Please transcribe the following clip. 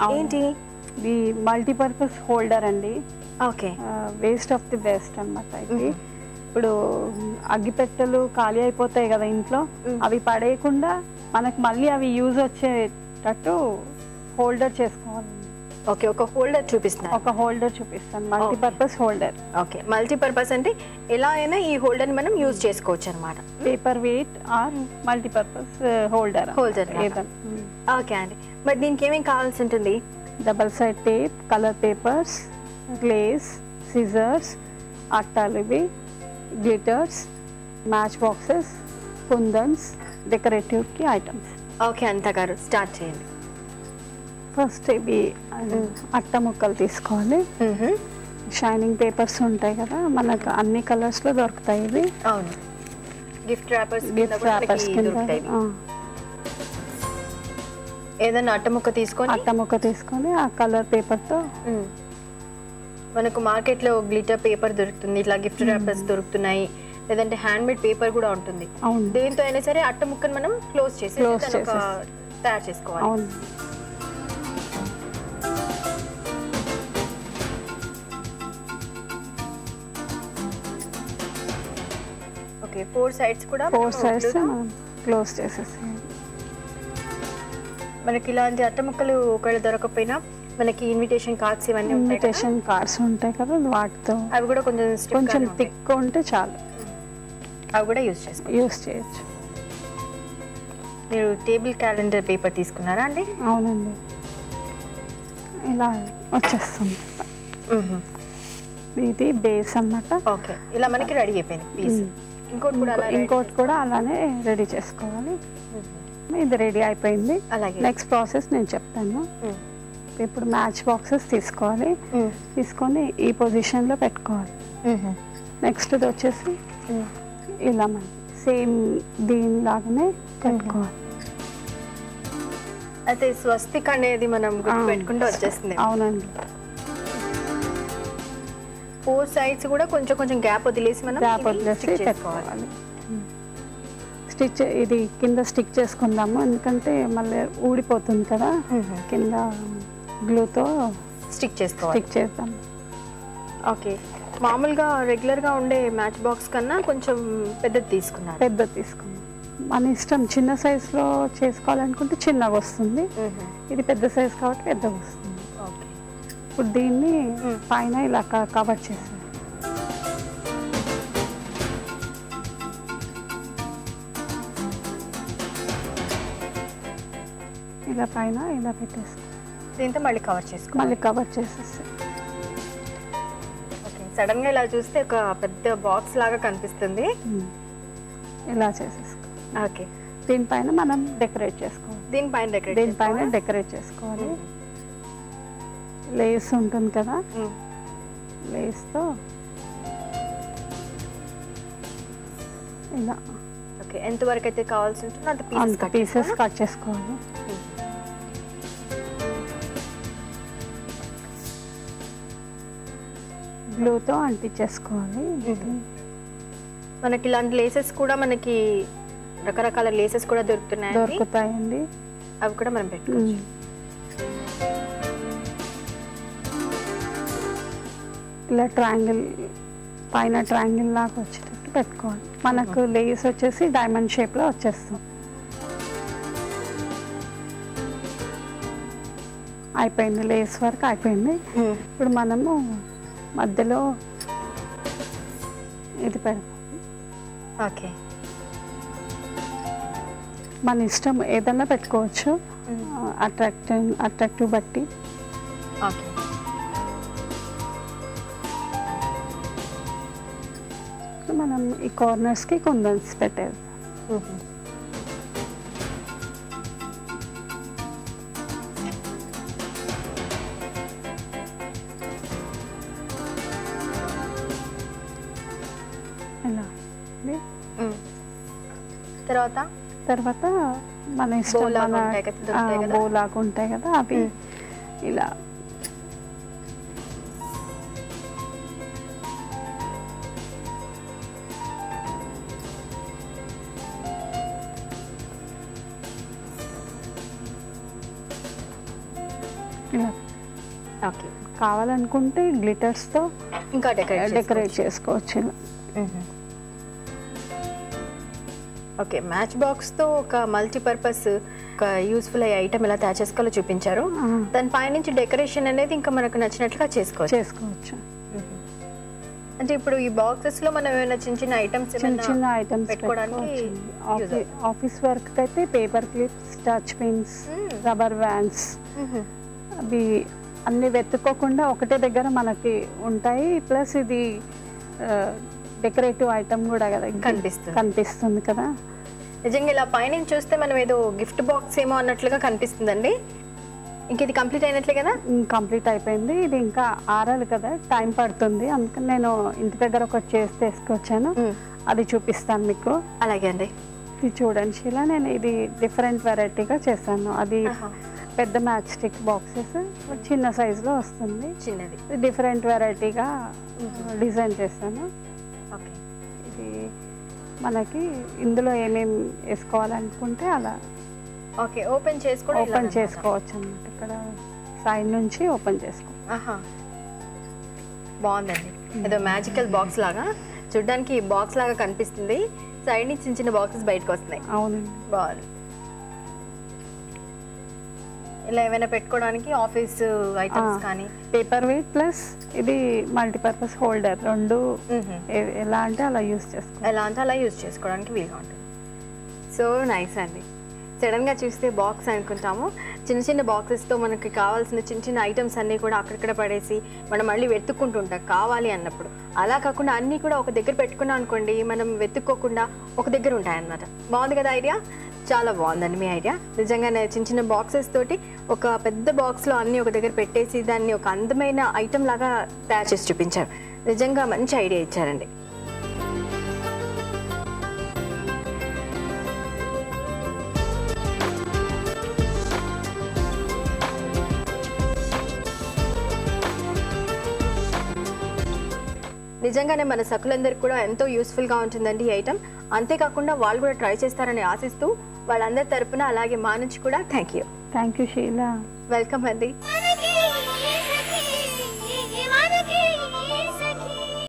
అవును. ఏంటి? ఇది మల్టీపర్పస్ హోల్డర్ అండి. Okay. Waste of the best అన్నమాట ఇది. ఇప్పుడు అగ్గిపెట్టెలు ఖాళీ అయిపోతాయి కదా ఇంట్లో. అవి పడేయకుండా మనకు మళ్ళీ అవి యూజ్ వచ్చేటట్టు హోల్డర్ చేసుకోవాలండి ఓకే ఒక హోల్డర్ చూపిస్తున్నారు ఒక హోల్డర్ చూపిస్తాను. Multipurpose holder. ఓకే మల్టీపర్పస్ అంటే ఎలా అయినా ఈ హోల్డర్ మనం యూజ్ చేసుకోవచ్చు అనమాట paper weight or multipurpose holder. Holder లాగా. ఓకే అండి. మరి దీనికి ఏమేమి కావాల్సి ఉంటుంది double side tape colour papers glace scissors అట్టాలు ఇవి గ్లిటర్స్ మ్యాచ్ బాక్సెస్ కుందన్స్ డెకరేటివ్కి ఐటమ్స్ ఓకే అంత గారు స్టార్ట్ చేయండి. ఫస్ట్ ఇవి అట్ట ముక్కలు తీసుకోవాలి. షైనింగ్ పేపర్స్ ఉంటాయి కదా మనకు అన్ని కలర్స్లో దొరుకుతాయి ఇవి. అవును. గిఫ్ట్ ర్యాపర్స్ గిఫ్ట్ ర్యాపర్స్ ఏదైనా అట్టముక్క తీసుకొని అట్ట ముక్క తీసుకొని ఆ కలర్ పేపర్తో మ్మ్. మనకు మార్కెట్లో గ్లిటర్ పేపర్ దొరుకుతుంది ఇట్లా గిఫ్ట్ ర్యాపర్స్ దొరుకుతున్నాయి. లేదంటే హ్యాండ్ మేడ్ పేపర్ కూడా ఉంటుంది. దేంతో అయినా సరే అట్ట ముక్కను మనం క్లోజ్ చేసి తయారు చేసుకోవాలి. ఓకే ఫోర్ సైడ్స్ కూడా ఫోర్ సైడ్స్ క్లోజ్ చేసేసేయాలి మనకి ఇలాంటి అట్ట ముక్కలు ఒకవేళ దొరకకపోయినా మనకి ఇన్విటేషన్ కార్డ్స్ ఇవన్నీ ఇన్విటేషన్ కార్డ్స్ ఉంటాయి కదా వాటితో అవి కూడా కొంచెం కొంచెం. థిక్ ఉంటే చాలు. అవి కూడా యూజ్ చేసుకో యూస్ చేయొచ్చు. మీరు టేబుల్ క్యాలెండర్ పేపర్ తీసుకున్నారా అండి? అవునండి. ఇలా వచ్చేస్తుంది. ఇది బేస్ అన్నమాట. ఓకే ఇలా మనకి రెడీ అయిపోయింది పీస్. ఇంకోటి కూడా అలానే రెడీ చేసుకోవాలి. ఇది రెడీ అయిపోయింది. అలాగే. నెక్స్ట్ ప్రాసెస్ నేను చెప్తాను. మ్మ్. ఇప్పుడు మ్యాచ్ బాక్సెస్ తీసుకోవాలి. మ్మ్. తీసుకొని ఈ పొజిషన్లో పెట్టుకోవాలి. నెక్స్ట్ వచ్చేసి. ఇలా మనం సేమ్ దీనిలాగానే పెట్టుకోవాలి. అయితే స్వస్తిక్ అనేది మనం పెట్టుకుంటూ వచ్చేస్తుంది. అవునండి. ఫోర్ సైడ్స్ కూడా కొంచెం కొంచెం గ్యాప్ వదిలేసి మనం గ్యాప్ వదిలేసి పెట్టుకోవాలి. స్టిచ్ ఇది కింద స్టిక్ చేసుకుందాము. ఎందుకంటే మళ్ళీ ఊడిపోతుంది కదా. కింద గ్లూతో స్టిక్ చేసుకోవాలి. స్టిక్ చేద్దాం. ఓకే. మామూలుగా రెగ్యులర్గా ఉండే మ్యాచ్ బాక్స్ కన్నా కొంచెం పెద్దది తీసుకున్నారు. పెద్ద తీసుకుందాం. మన ఇష్టం చిన్న సైజులో చేసుకోవాలనుకుంటే చిన్నగా వస్తుంది. ఇది పెద్ద సైజ్ కాబట్టి పెద్దగా వస్తుంది. ఇప్పుడు దీన్ని. పైన ఇలా కవర్ చేసాం ఇలా పైన ఇలా పెట్టేస్తాం దీంతో మళ్ళీ కవర్ చేసుకోవాలి మళ్ళీ కవర్ చేసేస్తాం ఓకే సడన్గా ఇలా చూస్తే ఒక పెద్ద బాక్స్ లాగా కనిపిస్తుంది. ఇలా చేసేస్తాం ఓకే. దీనిపైన మనం డెకరేట్ చేసుకోవాలి. దీనిపైన డెకరేట్ దీనిపైన డెకరేట్ చేసుకోవాలి. లేస్ ఉంటుంది కదా లేస్తో ఇలా. ఓకే ఎంత వరకు అయితే కావాల్సి ఉంటుందో అంత పీసెస్ కట్ పీసెస్ కట్ చేసుకోవాలి? గ్లూతో అంటించేసుకోవాలి. మనకి ఇలాంటి లేసెస్ కూడా మనకి రకరకాల లేసెస్ కూడా దొరుకుతున్నాయి దొరుకుతాయండి. అవి కూడా మనం పెట్టుకోవచ్చు. ఇలా ట్రయాంగిల్ పైన ట్రయాంగిల్ లాగా వచ్చేటట్టు పెట్టుకోవాలి. మనకు లేస్ వచ్చేసి డైమండ్ షేప్లో వచ్చేస్తుంది అయిపోయింది లేస్ వరకు అయిపోయింది. ఇప్పుడు మనము మధ్యలో ఇది పెడతాం. ఓకే. మన ఇష్టం ఏదైనా పెట్టుకోవచ్చు. అట్రాక్టివ్ అట్రాక్టివ్ బట్టి. ఓకే. మనం ఈ కార్నర్స్కి కుందన్స్ పెట్టేది. ఇది. తర్వాత? తర్వాత మన ఇష్టం Bow లాగా మన ఉంటాయి కదా, అవి. ఇలా ఓకే కావాలనుకుంటే గ్లిటర్స్తో ఇంకా డెకరేట్ డెకరేట్ చేసుకోవచ్చు. ఓకే మ్యాచ్ బాక్స్తో ఒక మల్టీపర్పస్ ఒక యూస్ఫుల్ అయ్యే ఐటమ్ ఎలా తయారు చేసుకోవాలో చూపించారు. దాని పైనుంచి డెకరేషన్ అనేది ఇంకా మనకు నచ్చినట్లుగా చేసుకోవచ్చు. చేసుకోవచ్చు. అంటే ఇప్పుడు ఈ బాక్సెస్లో మనం ఏమైనా చిన్న చిన్న ఐటమ్స్ చిన్న చిన్న ఐటమ్స్ పెట్టుకోవడానికి ఆఫీస్ వర్క్ అయితే paper clips touch pins. Rubber bands అవి అన్ని వెతుక్కోకుండా ఒకటే దగ్గర మనకి ఉంటాయి. ప్లస్ ఇది డెకరేటివ్ ఐటమ్ కూడా కదా కనిపిస్తుంది. కనిపిస్తుంది కదా. నిజంగా ఇలా పైనుంచి చూస్తే మనం ఏదో గిఫ్ట్ బాక్స్ ఏమో అన్నట్లుగా కనిపిస్తుందండి. ఇంక ఇది కంప్లీట్ అయినట్లే కదా? కంప్లీట్ అయిపోయింది. ఇది ఇంకా ఆరాలి కదా టైం పడుతుంది. అందుకని నేను ఇంటి దగ్గర ఒక చేసి తీసుకొచ్చాను. అది చూపిస్తాను మీకు. అలాగే అండి. ఇది చూడండి షీలా నేను ఇది డిఫరెంట్ వెరైటీగా చేశాను. అది. పెద్ద మ్యాచ్ స్టిక్ బాక్సెస్ చిన్న సైజులో వస్తుంది. చిన్నది. డిఫరెంట్ వెరైటీగా డిజైన్ చేశాను. ఓకే. ఇది మనకి ఇందులో ఏమేమి వేసుకోవాలనుకుంటే అలా ఓకే ఓపెన్ చేసుకోవడం ఓపెన్. చేసుకోవచ్చు అన్నమాట ఇక్కడ సైడ్ నుంచి ఓపెన్ చేసుకో బాగుందండి. ఏదో మ్యాజికల్ బాక్స్ లాగా. చూడ్డానికి బాక్స్ లాగా కనిపిస్తుంది. సైడ్ నుంచి చిన్న చిన్న బాక్సెస్ బయటకు వస్తున్నాయి. అవునండి. బాగుంది. ఇలా ఏమైనా పెట్టుకోవడానికి ఆఫీస్ ఐటమ్స్. కానీ. పేపర్ వెయిట్ ప్లస్ ఇది మల్టీపర్పస్ హోల్డర్ రెండు ఎలా అంటే అలా యూస్ చేసుకో ఎలా అంటే అలా యూజ్ చేసుకోవడానికి వీలుగా ఉంటుంది. సో నైస్ అండి. సడన్గా చూస్తే బాక్స్ అనుకుంటాము. చిన్న చిన్న బాక్సెస్తో మనకి కావాల్సిన చిన్న చిన్న ఐటమ్స్ అన్నీ కూడా అక్కడిక్కడ పడేసి మనం మళ్ళీ వెతుక్కుంటుంటాం. కావాలి అన్నప్పుడు. అలా కాకుండా అన్నీ కూడా ఒక దగ్గర పెట్టుకున్నాం అనుకోండి మనం వెతుక్కోకుండా ఒక దగ్గర ఉంటాయన్నమాట. బాగుంది కదా ఐడియా చాలా బాగుందండి మీ ఐడియా. నిజంగానే చిన్న చిన్న బాక్సెస్ తోటి ఒక పెద్ద బాక్స్లో అన్నీ ఒక దగ్గర పెట్టేసి దాన్ని ఒక అందమైన ఐటెం లాగా తయారు చేసి చూపించారు. నిజంగా మంచి ఐడియా ఇచ్చారండి. నిజంగానే మన సకులందరికీ కూడా ఎంతో యూస్ఫుల్గా ఉంటుందండి ఈ ఐటమ్. అంతేకాకుండా వాళ్ళు కూడా ట్రై చేస్తారని ఆశిస్తూ వాళ్ళందరి తరపున అలాగే మా నుంచి కూడా thank you. Thank you Sheela welcome అండి.